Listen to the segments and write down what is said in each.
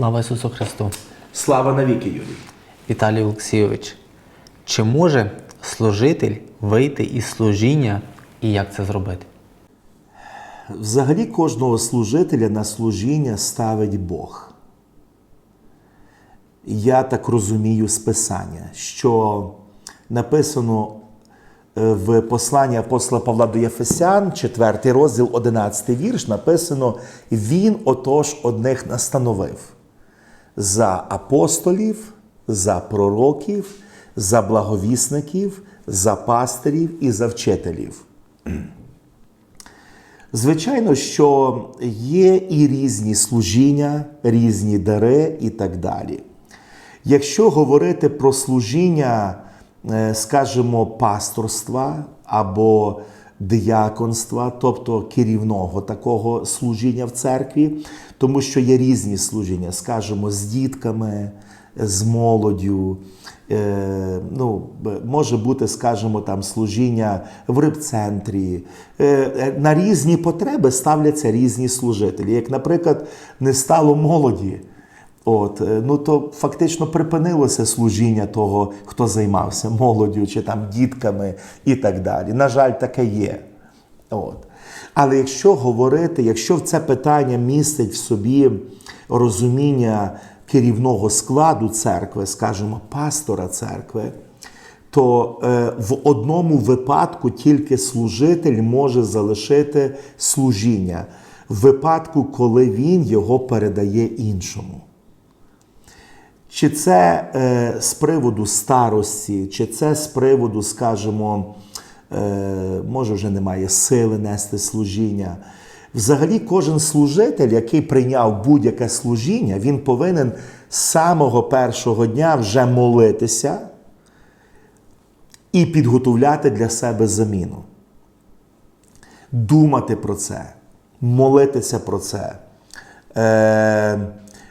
Слава Ісусу Христу! Слава навіки, Юрій! Віталій Олексійович. Чи може служитель вийти із служіння і як це зробити? Взагалі кожного служителя на служіння ставить Бог. Я так розумію з Писання, що написано е, в посланні апостола Павла до Єфесян, 4 розділ, 11 вірш, написано: Він отож одних настановив за апостолів, за пророків, за благовісників, за пастирів і за вчителів. Звичайно, що є і різні служіння, різні дари і так далі. Якщо говорити про служіння, е, скажімо, пасторства або дияконства, тобто керівного такого служіння в церкві, тому що є різні служіння, скажімо, з дітками, з молоддю, Е, ну, може бути, скажімо, там служіння в рибцентрі. Е, е, На різні потреби ставляться різні служителі. Як, наприклад, не стало молоді, от, е, ну то фактично припинилося служіння того, хто займався молоддю чи там дітками і так далі. На жаль, таке є. От. Але якщо говорити, якщо це питання містить в собі розуміння керівного складу церкви, скажімо, пастора церкви, то е, в одному випадку тільки служитель може залишити служіння, в випадку, коли він його передає іншому. Чи це е, з приводу старості, чи це з приводу, скажімо, е, може вже немає сили нести служіння. Взагалі, кожен служитель, який прийняв будь-яке служіння, він повинен з самого першого дня вже молитися і підготовляти для себе заміну. Думати про це, молитися про це, е,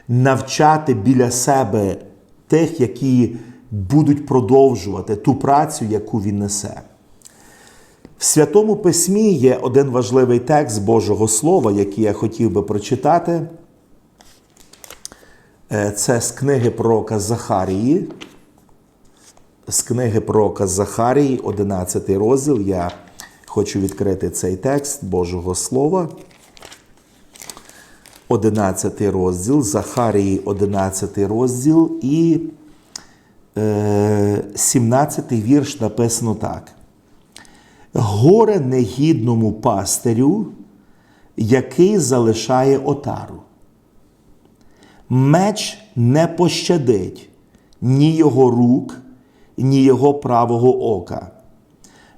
навчати біля себе тих, які будуть продовжувати ту працю, яку він несе. В Святому Письмі є один важливий текст Божого Слова, який я хотів би прочитати. Е, Це з книги пророка Захарії. З книги пророка Захарії, 11 розділ. Я хочу відкрити цей текст Божого Слова. 11 розділ, Захарії, 11 розділ і е, 17 вірш написано так. Горе негідному пастирю, який залишає отару. Меч не пощадить ні його рук, ні його правого ока.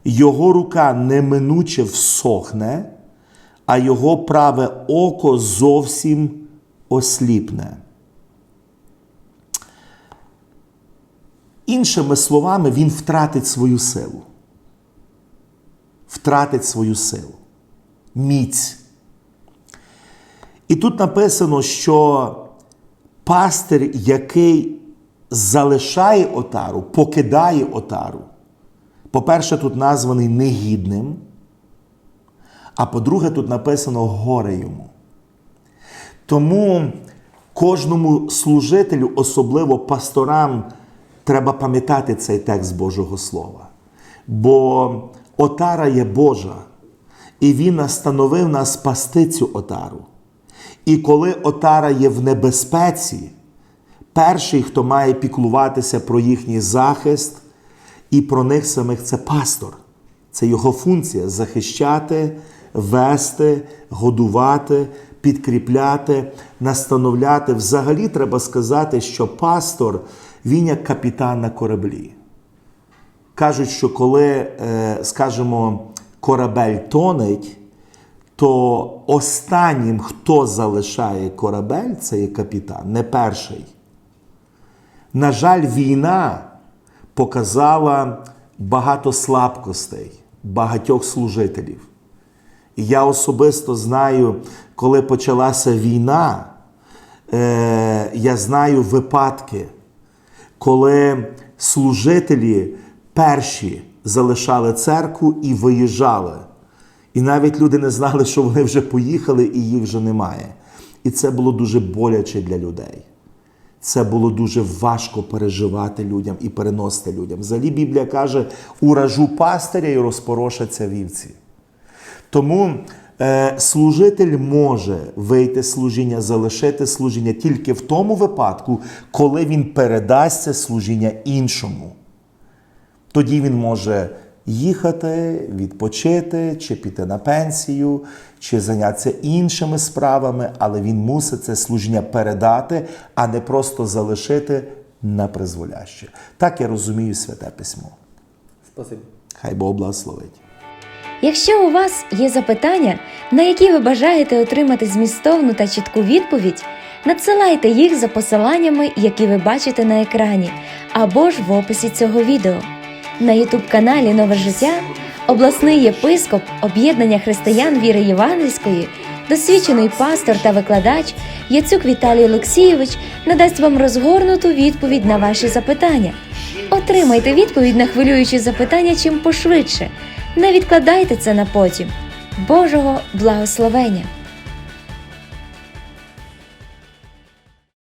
Його рука неминуче всохне, а його праве око зовсім осліпне. Іншими словами, він втратить свою силу втратить свою силу, міць. І тут написано, що пастир, який залишає отару, покидає отару, по-перше, тут названий негідним, а по-друге, тут написано горе йому. Тому кожному служителю, особливо пасторам, треба пам'ятати цей текст Божого Слова. Бо отара є Божа, і Він настановив нас пасти цю отару. І коли отара є в небезпеці, перший, хто має піклуватися про їхній захист і про них самих, це пастор. Це його функція захищати, вести, годувати, підкріпляти, настановляти. Взагалі треба сказати, що пастор він як капітан на кораблі. Кажуть, що коли, е, скажімо, корабель тонеть, то останнім, хто залишає корабель, це є капітан, не перший. На жаль, війна показала багато слабкостей багатьох служителів. Я особисто знаю, коли почалася війна, е, я знаю випадки, коли служителі перші залишали церкву і виїжджали. І навіть люди не знали, що вони вже поїхали і їх вже немає. І це було дуже боляче для людей. це було дуже важко переживати людям і переносити людям. Взагалі Біблія каже: уражу пастиря і розпорошаться вівці. Тому е, служитель може вийти з служіння, залишити служіння тільки в тому випадку, коли він передасть це служіння іншому. Тоді він може їхати, відпочити, чи піти на пенсію, чи зайнятися іншими справами, але він мусить це служіння передати, а не просто залишити на призволяще. Так я розумію святе письмо. Спасибо. Хай Бог благословить. Якщо у вас є запитання, на які ви бажаєте отримати змістовну та чітку відповідь, надсилайте їх за посиланнями, які ви бачите на екрані, або ж в описі цього відео. На ютуб-каналі Нове життя обласний єпископ Об'єднання християн віри Євангельської, досвідчений пастор та викладач Яцюк Віталій Олексійович надасть вам розгорнуту відповідь на ваші запитання. Отримайте відповідь на хвилюючі запитання чим пошвидше. Не відкладайте це на потім. Божого благословення!